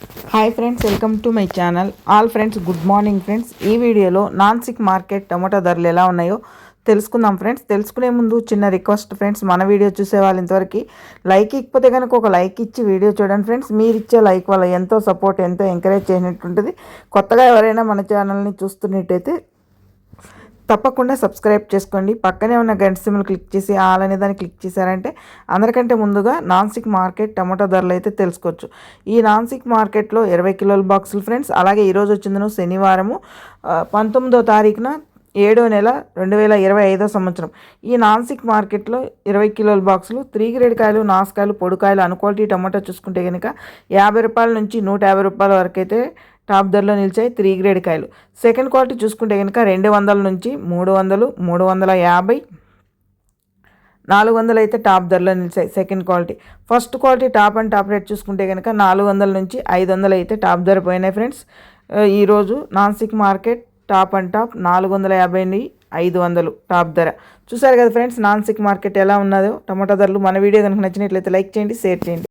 Hi friends welcome to my channel all friends good morning friends ఈ వీడియోలో Nashik market tomato ధరలు ఎలా ఉన్నాయో తెలుసుకుందాం ఫ్రెండ్స్ తెలుసుకునే ముందు చిన్న రిక్వెస్ట్ ఫ్రెండ్స్ మన వీడియో చూసే వాళ్ళు ఇంతవరకు లైక్ ఇకపోతే కనుక ఒక లైక్ ఇచ్చి వీడియో చూడండి ఫ్రెండ్స్ మీరు ఇచ్చే లైక్ వల్ల ఎంతో సపోర్ట్ ఎంతో ఎంకరేజ్ చేసినట్టుంటుంది. కొత్తగా ఎవరైనా మన ఛానల్ని చూస్తున్నట్టయితే తప్పకుండా సబ్స్క్రైబ్ చేసుకోండి. పక్కనే ఉన్న గంట సిమ్లు క్లిక్ చేసి ఆల్ అనే దాన్ని క్లిక్ చేశారంటే అందరికంటే ముందుగా నాన్సిక్ మార్కెట్ టమాటో ధరలు అయితే తెలుసుకోవచ్చు. ఈ నాన్సిక్ మార్కెట్లో ఇరవై కిలోల బాక్సులు ఫ్రెండ్స్ అలాగే ఈరోజు వచ్చిందను శనివారము పంతొమ్మిదో తారీఖున ఏడో నెల రెండు వేల ఇరవై ఐదో సంవత్సరం. ఈ నాన్సిక్ మార్కెట్లో ఇరవై కిలోల బాక్సులు త్రీ గ్రేడ్ కాయలు నాసుకాయలు పొడికాయలు అన్క్వాలిటీ టమాటో చూసుకుంటే కనుక యాభై రూపాయల నుంచి నూట యాభై రూపాయల వరకు అయితే టాప్ ధరలో నిలిచాయి త్రీ గ్రేడ్ కాయలు. సెకండ్ క్వాలిటీ చూసుకుంటే కనుక రెండు వందల నుంచి మూడు వందలు మూడు వందల యాభై నాలుగు వందలు అయితే టాప్ ధరలో నిలిచాయి second quality. First quality top and top rate చూసుకుంటే కనుక నాలుగు వందల నుంచి ఐదు వందలు అయితే టాప్ ధర పోయినాయి ఫ్రెండ్స్. ఈరోజు Nashik market top and top నాలుగు వందల యాభై ఐదు వందలు టాప్ ధర. చూసారు కదా ఫ్రెండ్స్ నాన్సిక్ మార్కెట్ ఎలా ఉన్నదో టమాటా ధరలు మన వీడియో కనుక నచ్చినట్లయితే లైక్ చేయండి షేర్ చేయండి.